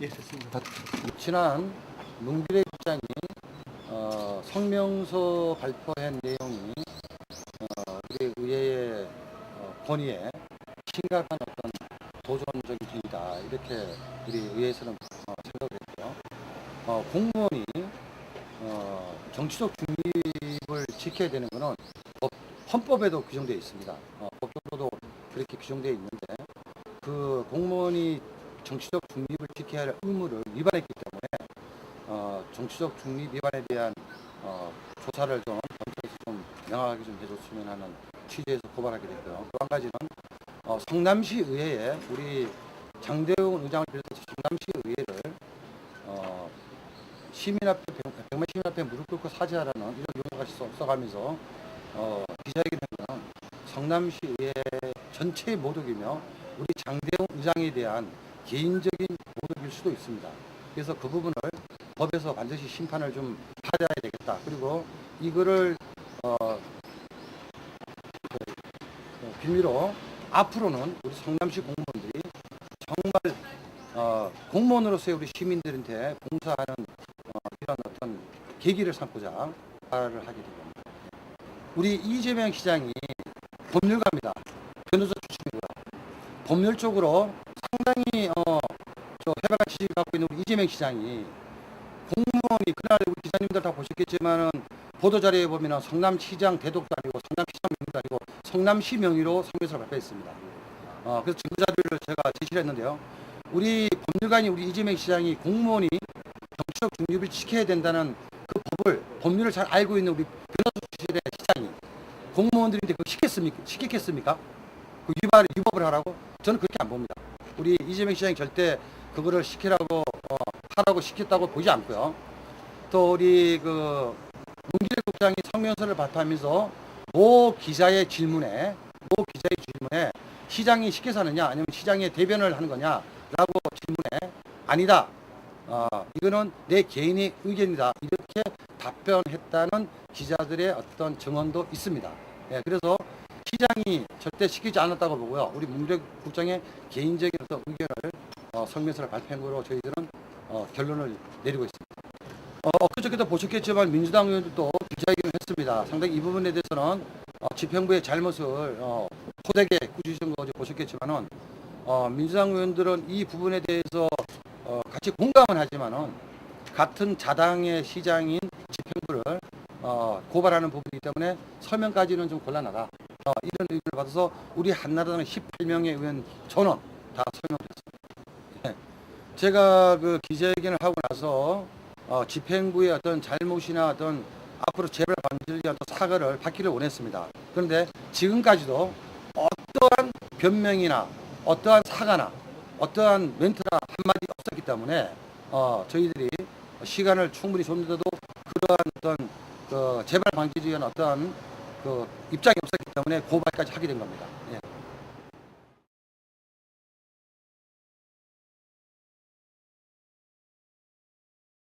예, 됐습니다. 지난 문길의 국장이 어, 성명서 발표한 내용이 어, 우리 의회의 어, 권위에 심각한 어떤 도전적인 행위다 이렇게 우리 의회에서는 어, 생각을 했고요. 어, 공무원이 어, 정치적 중립을 지켜야 되는 것은 법, 헌법에도 규정되어 있습니다. 어, 법적으로도 그렇게 규정되어 있는데 그 공무원이 정치적 중립을 지켜야 할 의무를 위반했기 때문에 어, 정치적 중립 위반에 대한 어, 조사를 좀 검찰에서 좀 명확하게 좀 해줬으면 하는 취지에서 고발하게 됐고요. 또 한 가지는 어, 성남시 의회에 우리 장대웅 의장을 비롯해서 성남시 의회를 어, 시민 앞에 백- 백만 시민 앞에 무릎 꿇고 사죄하라는 이런 써, 써가면서 어, 기자회견 한 거는 성남시 의회 전체의 모독이며 우리 장대웅 의장에 대한 개인적인 모독일 수도 있습니다. 그래서 그 부분을 법에서 반드시 심판을 좀 받아야 되겠다. 그리고 이거를 어, 그, 그 빌미로 앞으로는 우리 성남시 공무원들이 정말 어, 공무원으로서의 우리 시민들한테 봉사하는 어, 이런 어떤 계기를 삼고자 말을 하게 됩니다. 우리 이재명 시장이 법률가입니다. 변호사 출신이고요. 어, 저 해박한 지식을 갖고 있는 우리 이재명 시장이 공무원이 그날 우리 기자님들 다 보셨겠지만은 보도 자료에 보면은 성남시장 대독도 아니고 성남시장 명의도 아니고 성남시 명의로 성명서를 발표했습니다. 어, 그래서 증거 자료를 제가 제시를 했는데요. 우리 법률가인 우리 이재명 시장이 공무원이 정치적 중립을 지켜야 된다는 그 법을 법률을 잘 알고 있는 우리 변호사 출신의 시장이 공무원들인데 그거 시켰습니까? 시켰겠습니까? 그 위반을 위법을 하라고? 저는 그렇게 안 봅니다. 우리 이재명 시장이 절대 그거를 시키라고 어, 하라고 시켰다고 보지 않고요. 또 우리 그 문기래 국장이 성명서를 발표하면서 모 기자의 질문에 모 기자의 질문에 시장이 시켜서 하느냐 아니면 시장의 대변을 하는 거냐라고 질문에 아니다. 어, 이거는 내 개인의 의견이다. 이렇게 답변했다는 기자들의 어떤 증언도 있습니다. 예, 그래서 시장이 절대 시키지 않았다고 보고요. 우리 문기래 국장의 개인적인 어떤 의견을 어, 성명서를 발표한 거로 저희들은 어, 결론을 내리고 있습니다. 어, 엊그저께도 보셨겠지만 민주당 의원들도 기자회견을 했습니다. 상당히 이 부분에 대해서는 어, 집행부의 잘못을 어, 호되게 꾸짖은 거 보셨겠지만은 어, 민주당 의원들은 이 부분에 대해서 어, 같이 공감은 하지만은 같은 자당의 시장인 집행부를 어, 고발하는 부분이기 때문에 설명까지는 좀 곤란하다. 어, 이런 의견을 받아서 우리 한나라당 18명의 의원 전원 다. 예. 제가 그 기자회견을 하고 나서 어, 집행부의 어떤 잘못이나 어떤 앞으로 재발 방지를 위한 또 사과를 받기를 원했습니다. 그런데 지금까지도 어떠한 변명이나 어떠한 사과나 어떠한 멘트나 한마디 없었기 때문에 어, 저희들이 시간을 충분히 줬는데도 그러한 어떤 그 재발 방지를 위한 어떠한 그 입장이 없었기 때문에 고발까지 하게 된 겁니다.